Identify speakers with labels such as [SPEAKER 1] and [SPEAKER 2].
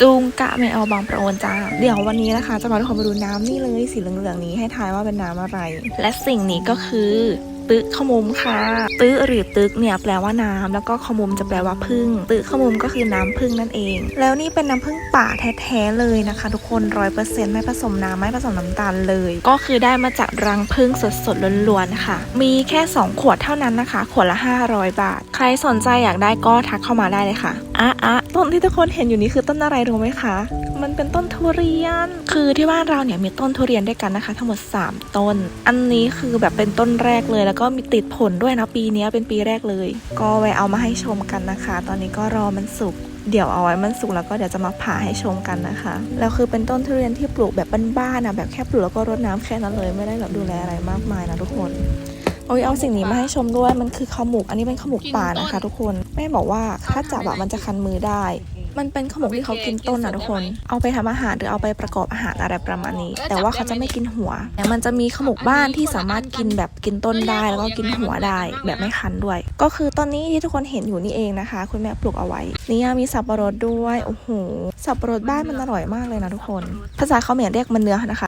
[SPEAKER 1] จูงกะไม่เอาบางประโอนจ้า เดี๋ยววันนี้นะคะ จะมาทุกคนมาดูน้ำนี่เลยสีเหลืองๆนี้ให้ทายว่าเป็นน้ำอะไร และสิ่งนี้ก็คือตึกขมุมค่ะ ตึกหรือตึกเนี่ยแปลว่าน้ำแล้วก็ขมุมจะแปลว่าพึ่งตึกขมุมก็คือน้ำพึ่งนั่นเอง แล้วนี่เป็นน้ำพึ่งป่าแท้ๆเลยนะคะ ทุกคนร้อยเปอร์เซ็นต์ไม่ผสมน้ำไม่ผสมน้ำตาลเลย ก็คือได้มาจากรังพึ่งสดๆล้วนๆค่ะ มีแค่ 2 ขวดเท่านั้นนะคะ ขวดละ 500 บาท ใครสนใจอยากได้ก็ทักเข้ามาได้เลยค่ะอะอะต้นที่ทุกคนเห็นอยู่นี้คือต้นอะไรรู้ไหมคะ มันเป็นต้นทุเรียน คือที่บ้านเราเนี่ยมีต้นทุเรียนด้วยกันนะคะ ทั้งหมด 3 ต้น อันนี้คือแบบเป็นต้นแรกเลย แล้วก็มีติดผลด้วยนะปีนี้เป็นปีแรกเลย ก็ไว้เอามาให้ชมกันนะคะ ตอนนี้ก็รอมันสุกเดี๋ยวเอาไว้มันสุกแล้วก็เดี๋ยวจะมาผ่าให้ชมกันนะคะ แล้วคือเป็นต้นทุเรียนที่ปลูกแบบบ้านๆนะแบบแค่ปลูกแล้วก็รดน้ำแค่นั้นเลยไม่ได้แบบดูแลอะไรมากมายนะทุกคน โอ้ยเอาสิ่งนี้มาให้ชมด้วยมันคือข้าวหมก อันนี้เป็นข้าวหมกป่านะคะ ทุกคนแม่บอกว่าถ้าจับอะมันจะคันมือได้ มันเป็นข้าวหมกที่เขากินต้นนะทุกคน เอาไปทำอาหารหรือเอาไปประกอบอาหารอะไรประมาณนี้ แต่ว่าเขาจะไม่กินหัวแต่มันจะมีข้าวหมกบ้านที่สามารถกินแบบกินต้นได้ แล้วก็กินหัวได้แบบไม่คันด้วย ก็คือต้นนี้ที่ทุกคนเห็นอยู่นี่เองนะคะ คุณแม่ปลูกเอาไว้นี่ยังมีสับปะรดด้วยโอ้โหสับปะรดบ้านมันอร่อยมากเลยนะทุกคน ภาษาเขาเหมียนเรียกมันเนื้อนะคะ